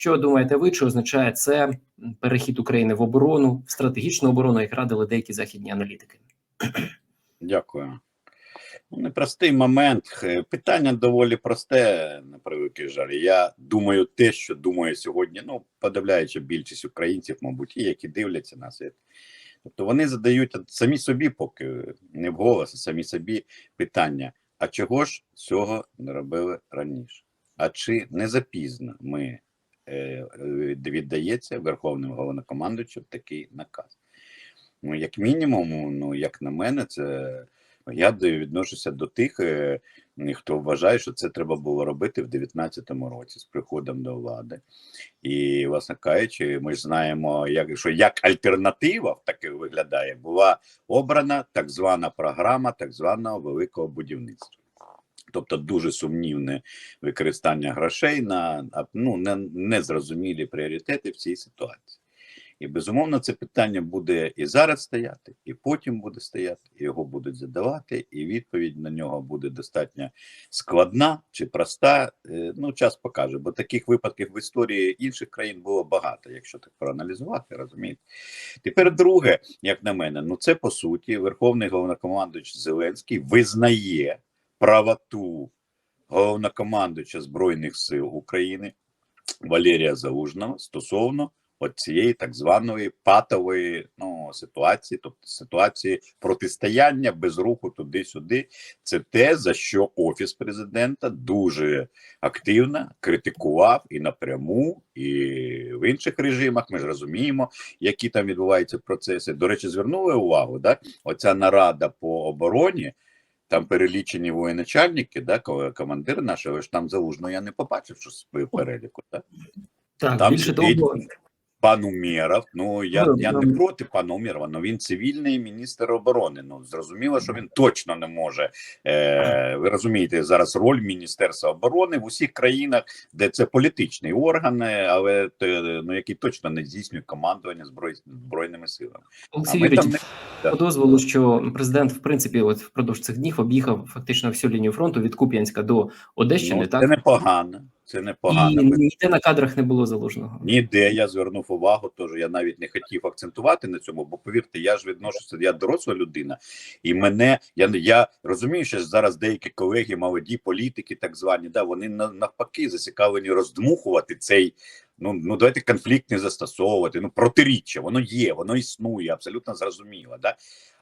Що думаєте ви? Чи означає це перехід України в оборону, в стратегічну оборону, як радили деякі західні аналітики? Дякую. Ну, непростий момент. Питання доволі просте, на превеликий жаль. Я думаю, те, що думаю сьогодні, ну, подавляюча більшість українців, мабуть, і які дивляться нас. Е, Тобто вони задають самі собі, поки не вголос, а самі собі питання: а чого ж цього не робили раніше? А чи не запізно ми е, е, віддається Верховним головнокомандуючим такий наказ? Ну, як мінімум, ну як на мене, це я відношуся до тих, е, хто вважає, що це треба було робити в 19-му році з приходом до влади. І, власне кажучи, ми ж знаємо, як, що як альтернатива таки виглядає, була обрана так звана програма так званого великого будівництва. Тобто дуже сумнівне використання грошей на ну, не, незрозумілі пріоритети в цій ситуації. І безумовно, це питання буде і зараз стояти, і потім буде стояти, і його будуть задавати, і відповідь на нього буде достатньо складна чи проста. Е, Ну, час покаже, бо таких випадків в історії інших країн було багато, якщо так проаналізувати, розумієте. Тепер друге, як на мене, ну це по суті Верховний головнокомандуючий Зеленський визнає правоту головнокомандуюча Збройних сил України Валерія Залужного стосовно цієї так званої патової ну, ситуації, тобто ситуації протистояння без руху туди-сюди. Це те, за що офіс президента дуже активно критикував і напряму, і в інших режимах. Ми ж розуміємо, які там відбуваються процеси. До речі, звернули увагу, да? оця нарада по обороні. Там перелічені воєначальники, да, командир нашого, ж там залужно я не побачив, що з переліку. Да? Так, Там більше того, Пан Умєров, ну я, Ну, я ну, не проти пана Умєрова, але він цивільний міністр оборони. Ну зрозуміло, що він точно не може. Е, ви розумієте, зараз роль Міністерства оборони в усіх країнах, де це політичний орган, е, але те, ну який точно не здійснює командування зброй, збройними силами. Олексій Юрійович, не- по дозволу, що президент, в принципі, от впродовж цих днів об'їхав фактично всю лінію фронту від Куп'янська до Одещини, Ну, так це непогано. Це непогано. і ніде на кадрах не було залужного. Ніде я звернув увагу, тож я навіть не хотів акцентувати на цьому, бо повірте, я ж відношуся, я доросла людина, і мене я я розумію, що зараз деякі колеги, молоді політики, так звані, да вони навпаки зацікавлені роздмухувати цей. Ну ну давайте конфлікт не застосовувати. Ну протиріччя, воно є, воно існує, абсолютно зрозуміло. Да?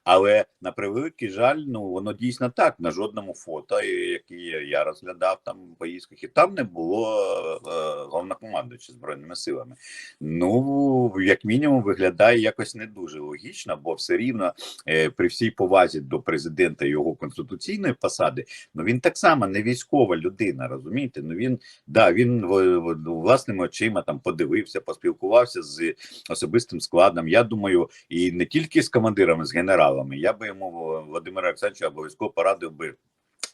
Але на превеликий жаль, ну воно дійсно так. На жодному фото, і- які я розглядав там поїздках, і там не було е, головнокомандуюча збройними силами. Ну як мінімум, виглядає якось не дуже логічно, бо все рівно е, при всій повазі до президента його конституційної посади, ну він так само не військова людина, розумієте? Ну він да він власними очима там подивився, поспілкувався з особистим складом. Я думаю, і не тільки з командирами, з генералами. Я би йому Володимира Олександровича обов'язково порадив би.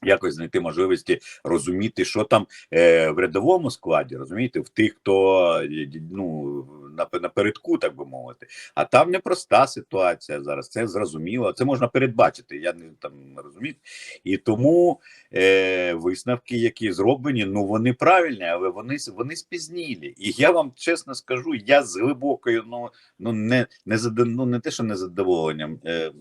Якось знайти можливості розуміти, що там е, в рядовому складі, розумієте, в тих, хто е, ну на, напередку, так би мовити. А там непроста ситуація зараз. Це зрозуміло. Це можна передбачити. Я не там розумію. І тому е, висновки, які зроблені, ну вони правильні, але вони вони спізнілі. І я вам чесно скажу, я з глибокою, ну ну не не зада- ну, не те, що не задоволенням, е,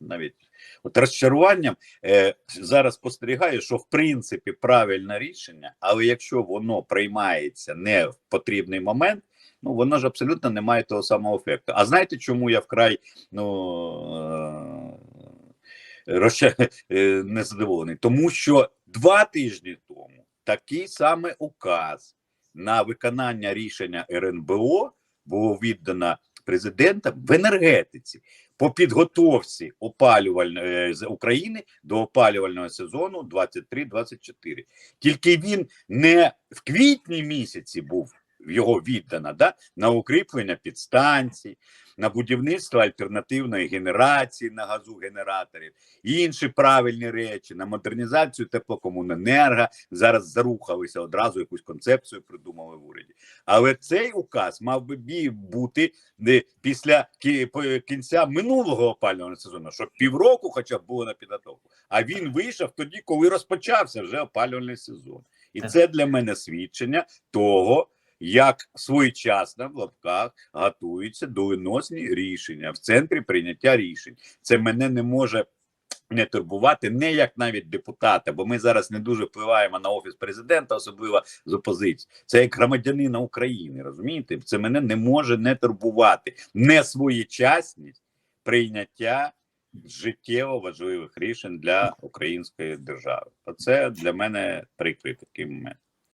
навіть от розчаруванням е, зараз спостерігаю, що в принципі правильне рішення, але якщо воно приймається не в потрібний момент. Ну, воно ж абсолютно не має того самого ефекту. А знаєте, чому я вкрай ну, е, е, незадоволений? Тому що два тижні тому такий саме указ на виконання рішення РНБО було віддано президентом в енергетиці по підготовці опалювальної з України до опалювального сезону 23-24. Тільки він не в квітні місяці був його віддана да, на укріплення підстанцій, на будівництво альтернативної генерації на газогенераторів, і інші правильні речі, на модернізацію теплокомуненерго. Зараз зарухалися одразу якусь концепцію придумали в уряді. Але цей указ мав би бути не після кінця минулого опалювального сезону, щоб півроку, хоча б було на підготовку. А він вийшов тоді, коли розпочався вже опалювальний сезон, і це для мене свідчення того. Як своєчасно в лапках готуються доленосні рішення в центрі прийняття рішень. Це мене не може не турбувати, не як навіть депутата, бо ми зараз не дуже впливаємо на офіс президента, особливо з опозиції. Це як громадянина України. Розумієте, це мене не може не турбувати. Не своєчасність прийняття життєво важливих рішень для української держави. Оце для мене прикрий такий момент.